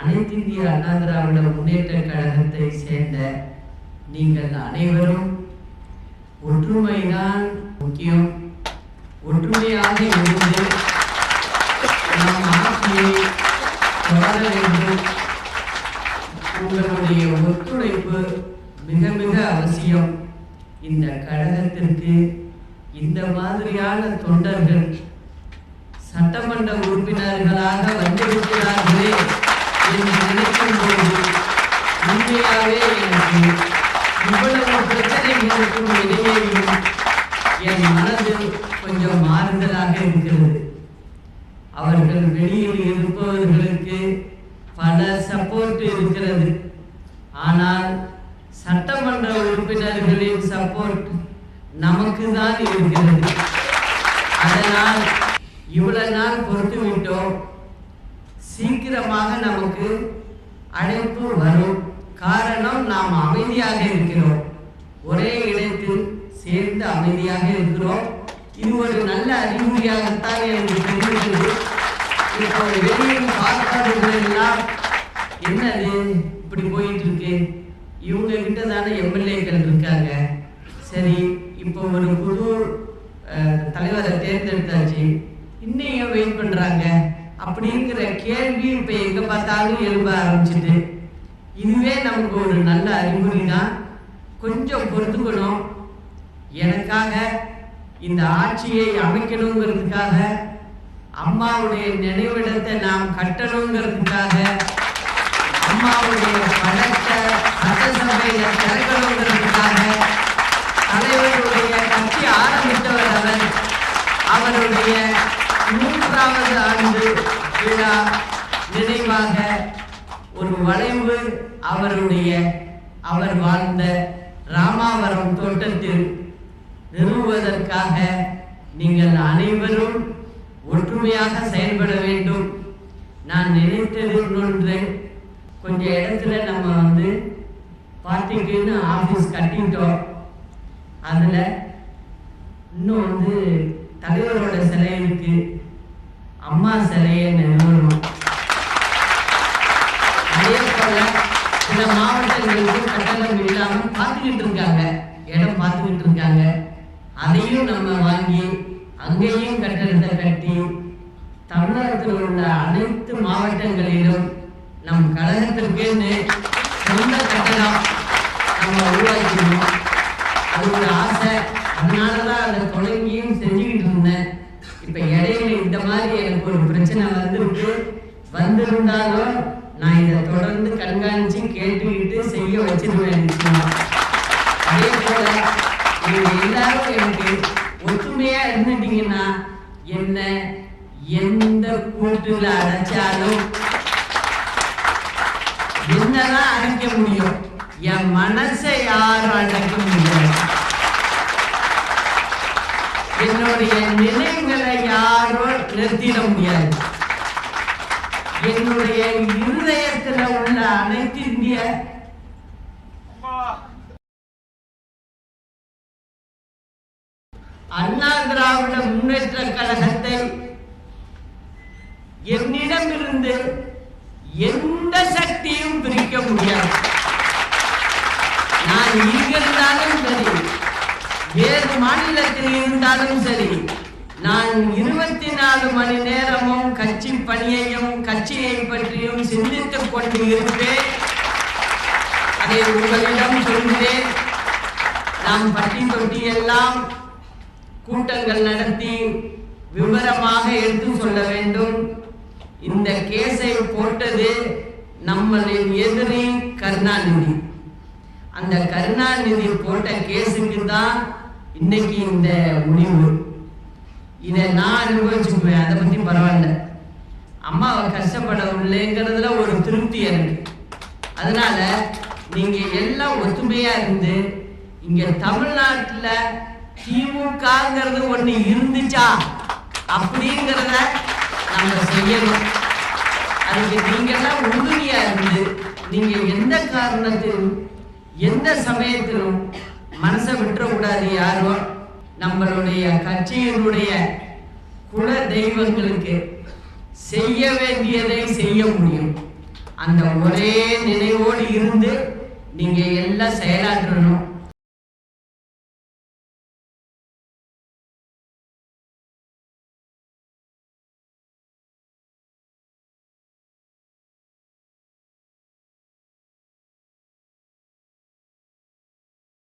அனைத்து இந்திய அண்ணா திராவிட முன்னேற்ற கழகத்தை சேர்ந்த நீங்கள் அனைவரும் ஒற்றுமைதான் முக்கியம். ஒற்றுமையாக இருந்து நாம் ஆட்சியை தொடர வேண்டும். உங்களுடைய ஒத்துழைப்பு மிக மிக அவசியம். இந்த கழகத்திற்கு இந்த மாதிரியான தொண்டர்கள் சட்டமன்ற உறுப்பினர்களாக வந்து என்று நினைக்கும் போது உண்மையாகவே எனக்கு இவ்வளவு பிரச்சனைகளுக்கும் இடையேயும் என் மனது கொஞ்சம் மாறுதலாக இருக்கிறது அவர்கள் வெளியில் இருப்பவர்களுக்கு பல சப்போர்ட் இருக்கிறது ஆனால் சட்டமன்ற உறுப்பினர்களின் சப்போர்ட் நமக்கு தான் இருக்கிறது அதனால் இவ்வளவு நாள் பொறுத்து விட்டோம் சீக்கிரமாக நமக்கு அழைப்பு வரும். காரணம் நாம் அமைதியாக இருக்கிறோம். ஒரே இடத்தில் சேர்ந்து அமைதியாக இருக்கிறோம். இது ஒரு நல்ல அறிகுறியாகத்தான் எனக்கு தெரிகிறது இப்போ வெளியில் பார்க்காதவர்களெல்லாம் என்னது? இப்படி போயிட்டு இருக்கு இவங்க கிட்ட தானே எம்எல்ஏக்கள் இருக்காங்க. சரி இப்போ ஒரு புது தலைவரை தேர்ந்தெடுத்தாச்சு. அப்படிங்கிற கேள்வி இப்ப எங்க பார்த்தாலும் எழும்ப ஆரம்பிச்சுட்டு இதுவே நமக்கு ஒரு நல்ல அறிகுறி தான் கொஞ்சம் பொறுத்துக்கணும். எனக்காக இந்த ஆட்சியை அமைக்கணுங்கிறதுக்காக அம்மாவுடைய நினைவிடத்தை நாம் கட்டணுங்கிறதுக்காக அம்மாவுடைய படத்தை சட்டசபையில திறக்கணுங்கிறதுக்காக தலைவருடைய கட்சி ஆரம்பித்தவர் அவர். அவருடைய மூன்றாவது ஆண்டு விழா நினைவாக ஒரு வளைவு அவருடைய அவர் வாழ்ந்த ராமாவரம் தோட்டத்தில் நிறுவுவதற்காக நீங்கள் அனைவரும் ஒற்றுமையாக செயல்பட வேண்டும். நான் நினைத்தது கொஞ்சம் இடத்துல நம்ம வந்து பார்ட்டிக்குன்னு ஆஃபீஸ் கட்டிட்டோம். அதில் இன்னும் வந்து தலைவரோட சிலை இருக்குது அம்மா சிலையை நிறுவனம் அதே போல சில மாவட்டங்களுக்கு கட்டணம் இல்லாமல் பார்த்துக்கிட்டு இருக்காங்க. இடம் பார்த்துக்கிட்டு இருக்காங்க. அதையும் நம்ம வாங்கி அங்கேயும் கட்டணத்தை கட்டி தமிழகத்தில் உள்ள அனைத்து மாவட்டங்களிலும் நம் கழகத்திற்குன்னு சொந்த கட்டணம் நம்ம உருவாக்கணும் அது ஒரு ஆசை. அதனாலதான் அதை தொடங்கியும் இந்த மாதிரி எனக்கு ஒரு பிரச்சனை வந்திருக்கு. வந்திருந்தாலும் நான் இதை தொடர்ந்து கண்காணிச்சு கேட்டுக்கிட்டு செய்ய வச்சிருவேன் அதே போல நீங்க எல்லாரும் எனக்கு ஒற்றுமையா இருந்துட்டீங்கன்னா என்ன எந்த கூட்டுல அடைச்சாலும் என்னதான் அடைக்க முடியும்? என் மனசை யாரும் அடைக்க முடியாது. என்னுடைய நினைவுகளை யாரும் நிறுத்திட முடியாது. என்னுடைய இருதயத்தில் உள்ள அனைத்து இந்திய அண்ணா திராவிட முன்னேற்ற கழகத்தை என்னிடமிருந்து எந்த சக்தியும் பிரிக்க முடியாது. நான் இங்கிருந்தாலும் வேறு மாநிலத்தில் இருந்தாலும் சரி நான் இருபத்தி நாலு மணி நேரமும் கட்சி பணியையும் கட்சியை பற்றியும் சிந்தித்துக் கொண்டு இருப்பேன். அதை உங்களிடம் சொல்கிறேன். நான் பட்டி தொட்டி எல்லாம் கூட்டங்கள் நடத்தி விவரமாக எடுத்து சொல்ல வேண்டும். இந்த கேஸை போட்டது நம்மளின் எதிரி கருணாநிதி. அந்த கருணாநிதி போட்ட கேஸுக்கு தான் இன்னைக்கு இந்த முடிவு. இதை நான் அனுபவிச்சுக்குவேன். அதை பத்தி பரவாயில்ல. அம்மாவை கஷ்டப்படவில்லைங்கிறதுல ஒரு திருப்தி எனக்கு. அதனால நீங்க எல்லாம் ஒத்துமையா இருந்து இங்க தமிழ்நாட்டுல திமுகங்கிறது ஒண்ணு இருந்துச்சா? அப்படிங்கிறத நம்ம செய்யணும். அதுக்கு நீங்க எல்லாம் உறுதியா இருந்து நீங்க எந்த காரணத்திலும் எந்த சமயத்திலும் மனசை கூடாது யாரும் நம்மளுடைய கட்சியினுடைய குல தெய்வங்களுக்கு செய்ய வேண்டியதை செய்ய முடியும். அந்த ஒரே நினைவோடு இருந்து நீங்க எல்லாம் செயலாற்றணும்.